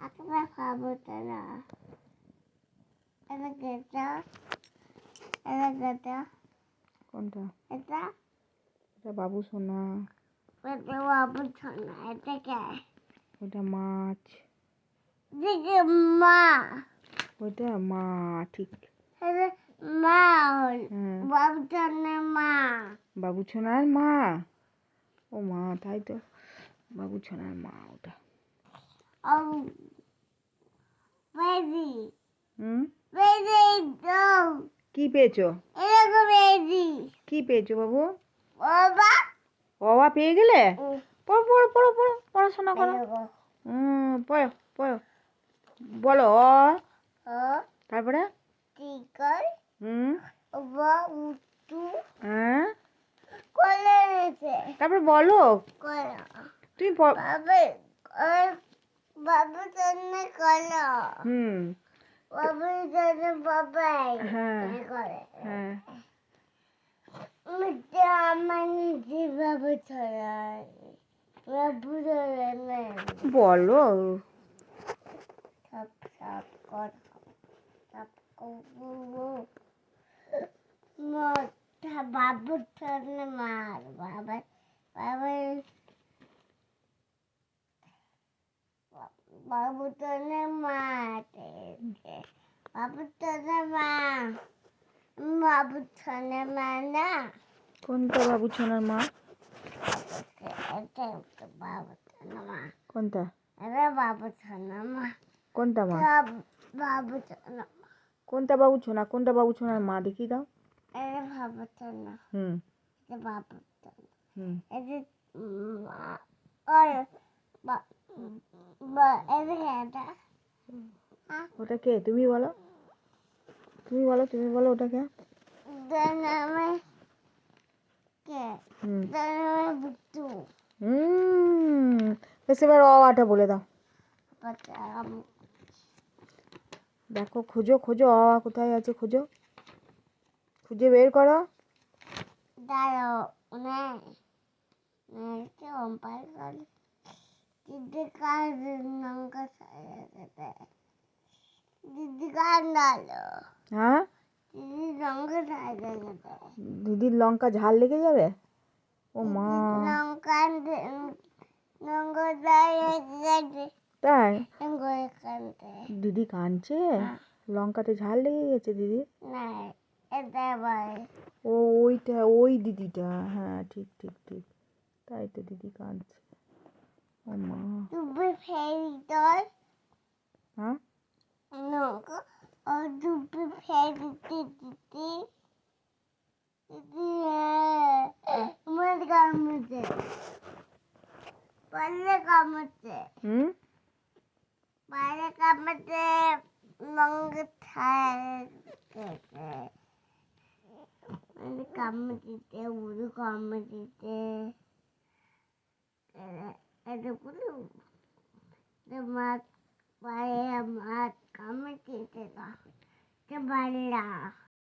আঁকড়া খাব তারা এটা কেটা এটা কোনটা এটা এটা বাবু সোনা এটা বাবু ছনা এটা কে ওইটা মাছ দিকে মা ওইটা মা ঠিক মা বাবু ছনা মা বাবু সোনার মা ও মা তাই তো বাবু সোনার মা ওটা ও বেবি হুম? বেবি তো কি পেয়েছ? এরকম বেবি কি পেয়েছ বাবু? বাবা? বাবা পেয়ে গেলে? পড়ো পড়ো পড়ো পড়ো পড়াশোনা করো। হুম পড়ো পড়ো। বলো। অ তারপরে? টিকার হুম। বা উটু হ্যাঁ। কোলে তারপরে বলো। কলা। তুমি বাবা বাবু জন্য কলা হুম। বাবুর জন্য বাবাই হ্যাঁ করে। হ্যাঁ। বাবু বাবু বলো। সব সব কর সব করব। মোটা বাবু মার বাবা বাবা বাবু ছড়নে মারতে বাবু ছড়নে মা বাবু ছড়নে মা না কোনটা বাবু সোনার মা এটা বাবু ছড়নে মা কোনটা এটা বাবু ছড়নে মা কোনটা মা সব বাবু ছড়নে কোনটা বাবু সোনা কোনটা বাবু সোনার মা দেখি দাও এটা বাবু ছড়নে হুম বাবু ছড়নে হুম এটা মা আর বা বা এটা এটা ওটা কে? তুমি বলো। তুমি বলো তুমি বলো ওটা কে? কে? বেশ এবার অ আটা বলে দাও। দেখো খোঁজো খোঁজো অ আ কোথায় আছে খোঁজো। খুঁজে বের করো। দাঁড়াও নে নে অম্পার করে যেতে দিদি কার ডালো হ্যাঁ দিদির লঙ্কা ঝাল লেগে যাবে? ও মা। তাই? দিদি কাঁদছে? লঙ্কাতে ঝাল লেগে গেছে দিদি ও ওইটা, ওই দিদিটা। হ্যাঁ ঠিক ঠিক ঠিক। তাই তো দিদি কাঁদছে। মা তুমি ফেরি তোর হ্যাঁ নৌকো ও ডুবে ফেরি দিদি দিদি আমার কামড়ছে পারলে কামড়ছে হুম পারলে কামড়ছে লঙ্কা থাকে কামড় দিতে উড়ু কামড় দিতে এটা বলু মাছ পায়ে মাছ কামড় দিতে না বাড়লা